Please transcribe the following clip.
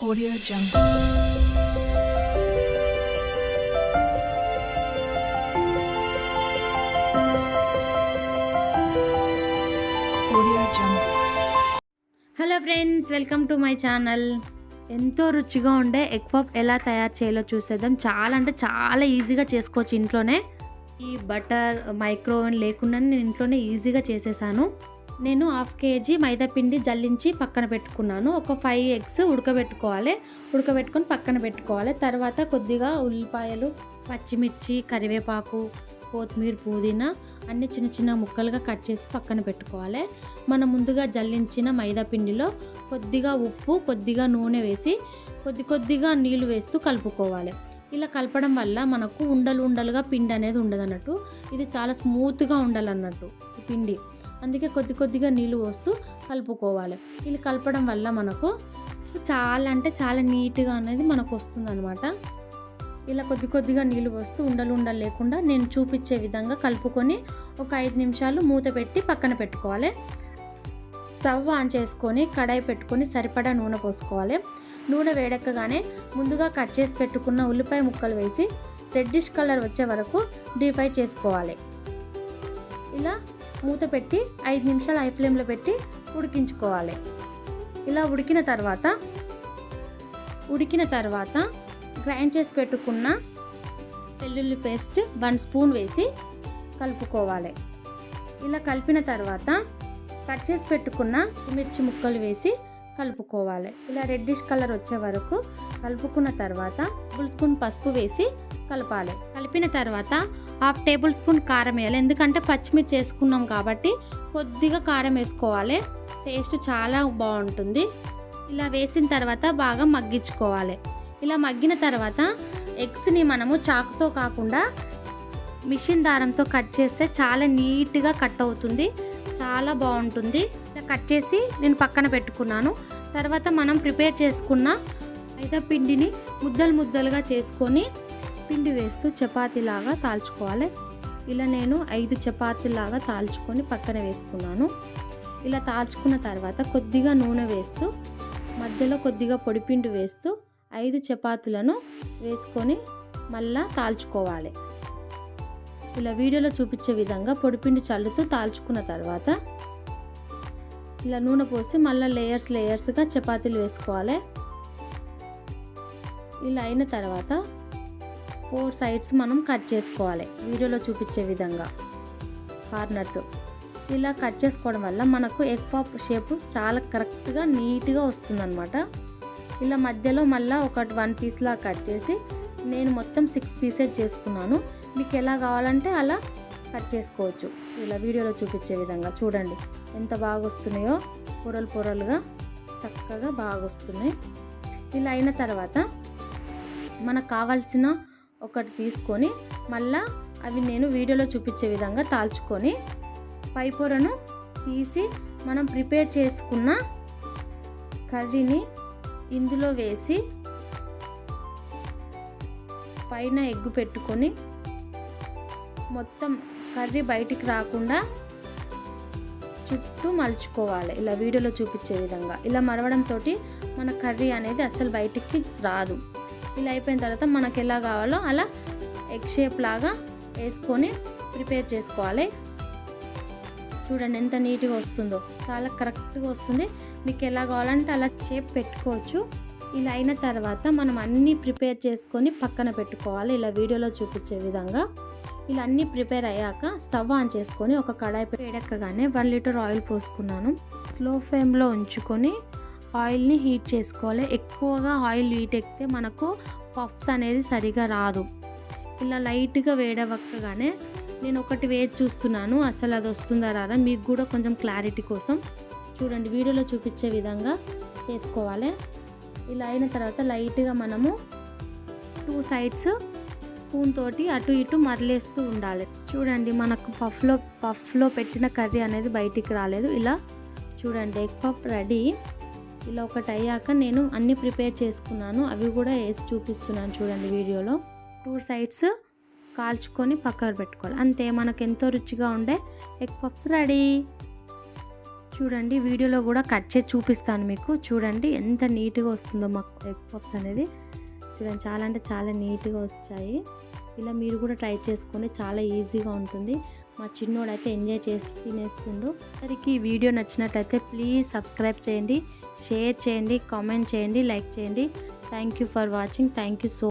Audio Jungle. Hello friends welcome to my channel ఎంతో రుచిగా ఉండే ఎగ్ పఫ్ ఎలా తయారు చేయాలో చూసేద్దాం. చాలా అంటే చాలా ఈజీగా చేసుకోవచ్చు ఇంట్లోనే. ఈ బటర్ మైక్రోవేవ్ లేకుండా నేను ఇంట్లోనే ఈజీగా చేసేసాను. నేను హాఫ్ కేజీ మైదాపిండి జల్లించి పక్కన పెట్టుకున్నాను. ఒక ఫైవ్ ఎగ్స్ ఉడకబెట్టుకోవాలి. ఉడకబెట్టుకొని పక్కన పెట్టుకోవాలి. తర్వాత కొద్దిగా ఉల్లిపాయలు పచ్చిమిర్చి కరివేపాకు కొత్తిమీర పుదీనా అన్ని చిన్న చిన్న ముక్కలుగా కట్ చేసి పక్కన పెట్టుకోవాలి. మనం ముందుగా జల్లించిన మైదా పిండిలో కొద్దిగా ఉప్పు కొద్దిగా నూనె వేసి కొద్ది కొద్దిగా నీళ్ళు వేస్తూ కలుపుకోవాలి. ఇలా కలపడం వల్ల మనకు ఉండలు ఉండలుగా పిండి అనేది ఉండదు అన్నట్టు ఇది చాలా స్మూత్గా ఉండాలన్నట్టు పిండి. అందుకే కొద్ది కొద్దిగా నీళ్ళు పోస్తూ కలుపుకోవాలి. ఇలా కలపడం వల్ల మనకు చాలా అంటే చాలా నీట్గా అనేది మనకు వస్తుంది ఇలా కొద్ది కొద్దిగా నీళ్ళు పోస్తూ ఉండలు ఉండలు లేకుండా నేను చూపించే విధంగా కలుపుకొని ఒక ఐదు నిమిషాలు మూత పెట్టి పక్కన పెట్టుకోవాలి. స్టవ్ ఆన్ చేసుకొని కడాయి పెట్టుకొని సరిపడా నూనె పోసుకోవాలి. నూనె వేడెక్కగానే ముందుగా కట్ చేసి పెట్టుకున్న ఉల్లిపాయ ముక్కలు వేసి రెడ్డిష్ కలర్ వచ్చే వరకు డీప్ ఫ్రై చేసుకోవాలి. ఇలా మూత పెట్టి ఐదు నిమిషాలు ఐ ఫ్లేమ్లో పెట్టి ఉడికించుకోవాలి. ఇలా ఉడికిన తర్వాత ఉడికిన తర్వాత గ్రైండ్ చేసి పెట్టుకున్న వెల్లుల్లి పేస్ట్ వన్ స్పూన్ వేసి కలుపుకోవాలి. ఇలా కలిపిన తర్వాత కట్ చేసి పెట్టుకున్న మిర్చి ముక్కలు వేసి కలుపుకోవాలి. ఇలా రెడ్డిష్ కలర్ వచ్చే వరకు కలుపుకున్న తర్వాత ఫుల్ స్పూన్ పసుపు వేసి కలపాలి. కలిపిన తర్వాత హాఫ్ టేబుల్ స్పూన్ కారం వేయాలి. ఎందుకంటే పచ్చిమిర్చి వేసుకున్నాం కాబట్టి కొద్దిగా కారం వేసుకోవాలి. టేస్ట్ చాలా బాగుంటుంది. ఇలా వేసిన తర్వాత బాగా మగ్గించుకోవాలి. ఇలా మగ్గిన తర్వాత ఎగ్స్ని మనము చాకుతో కాకుండా మిషన్ దారంతో కట్ చేస్తే చాలా నీట్గా కట్ అవుతుంది. చాలా బాగుంటుంది. ఇలా కట్ చేసి నేను పక్కన పెట్టుకున్నాను. తర్వాత మనం ప్రిపేర్ చేసుకున్న మైదా పిండిని ముద్దలు ముద్దలుగా చేసుకొని పిండి వేస్తూ చపాతీలాగా తాల్చుకోవాలి. ఇలా నేను ఐదు చపాతీలాగా తాల్చుకొని పక్కన వేసుకున్నాను. ఇలా తాల్చుకున్న తర్వాత కొద్దిగా నూనె వేస్తూ మధ్యలో కొద్దిగా పొడిపిండి వేస్తూ ఐదు చపాతీలను వేసుకొని మళ్ళా తాల్చుకోవాలి. ఇలా వీడియోలో చూపించే విధంగా పొడిపిండి చల్లుతూ తాల్చుకున్న తర్వాత ఇలా నూనె పోసి మళ్ళీ లేయర్స్ లేయర్స్గా చపాతీలు వేసుకోవాలి. ఇలా అయిన తర్వాత ఫోర్ సైడ్స్ మనం కట్ చేసుకోవాలి. వీడియోలో చూపించే విధంగా. కార్నర్స్. ఇలా కట్ చేసుకోవడం వల్ల మనకు ఎగ్ పాప్ షేప్ చాలా కరెక్ట్గా నీట్గా వస్తుందన్నమాట. ఇలా మధ్యలో మళ్ళీ ఒకటి వన్ పీస్లా కట్ చేసి నేను మొత్తం సిక్స్ పీసెస్ చేసుకున్నాను. మీకు ఎలా కావాలంటే అలా కట్ చేసుకోవచ్చు. ఇలా వీడియోలో చూపించే విధంగా చూడండి. ఎంత బాగా వస్తున్నాయో. పొరలు పొరలుగా చక్కగా బాగా వస్తున్నాయి. ఇలా అయిన తర్వాత మనకు కావాల్సిన ఒకటి తీసుకొని మళ్ళా అవి నేను వీడియోలో చూపించే విధంగా తాల్చుకొని పై పొరను తీసి మనం ప్రిపేర్ చేసుకున్న కర్రీని ఇందులో వేసి పైన ఎగ్గు పెట్టుకొని మొత్తం కర్రీ బయటికి రాకుండా చుట్టూ మలుచుకోవాలి. ఇలా వీడియోలో చూపించే విధంగా. ఇలా మరవడంతో మన కర్రీ అనేది అస్సలు బయటికి రాదు. ఇలా అయిపోయిన తర్వాత మనకు ఎలా కావాలో అలా ఎగ్ షేప్ లాగా వేసుకొని ప్రిపేర్ చేసుకోవాలి. చూడండి ఎంత నీట్గా వస్తుందో చాలా కరెక్ట్గా వస్తుంది. మీకు ఎలా కావాలంటే అలా షేప్ పెట్టుకోవచ్చు. ఇలా అయిన తర్వాత మనం అన్నీ ప్రిపేర్ చేసుకొని పక్కన పెట్టుకోవాలి. ఇలా వీడియోలో చూపించే విధంగా. ఇలా అన్నీ ప్రిపేర్ అయ్యాక స్టవ్ ఆన్ చేసుకొని ఒక కడాయి వేడెక్కగానే వన్ లీటర్ ఆయిల్ పోసుకున్నాను. స్లో ఫ్లేమ్లో ఉంచుకొని ఆయిల్ని హీట్ చేసుకోవాలి. ఎక్కువగా ఆయిల్ హీట్ ఎక్కితే మనకు పఫ్స్ అనేది సరిగా రాదు. ఇలా లైట్గా వేడవక్కగానే నేను ఒకటి వేచి చూస్తున్నాను. అసలు అది వస్తుందా రాదా? మీకు కూడా కొంచెం క్లారిటీ కోసం చూడండి. వీడియోలో చూపించే విధంగా చేసుకోవాలి. ఇలా అయిన తర్వాత లైట్గా మనము టూ సైడ్స్ స్పూన్ తోటి అటు ఇటు మరలేస్తూ ఉండాలి. చూడండి మనకు పఫ్లో పఫ్లో పెట్టిన కర్రీ అనేది బయటికి రాలేదు. ఇలా చూడండి ఎగ్ పఫ్ రెడీ. ఇలా ఒకటి అయ్యాక నేను అన్నీ ప్రిపేర్ చేసుకున్నాను. అవి కూడా వేసి చూపిస్తున్నాను చూడండి వీడియోలో. టూ సైడ్స్ కాల్చుకొని పక్కన పెట్టుకోవాలి. అంతే మనకు ఎంతో రుచిగా ఉండే ఎగ్ పఫ్స్ రెడీ. చూడండి వీడియోలో కూడా కట్ చేసి చూపిస్తాను మీకు. చూడండి ఎంత నీట్గా వస్తుందో మాకు ఎగ్ పఫ్స్ అనేది. చూడండి చాలా అంటే చాలా నీట్గా వచ్చాయి. ఇలా మీరు కూడా ట్రై చేసుకొని చాలా ఈజీగా ఉంటుంది. మా చిన్నోడైతే ఎంజాయ్ చేసి తినేస్తుండు. సరికి ఈ వీడియో నచ్చినట్టయితే ప్లీజ్ సబ్స్క్రైబ్ చేయండి షేర్ చేయండి కామెంట్ చేయండి లైక్ చేయండి. Thank you for watching thank you so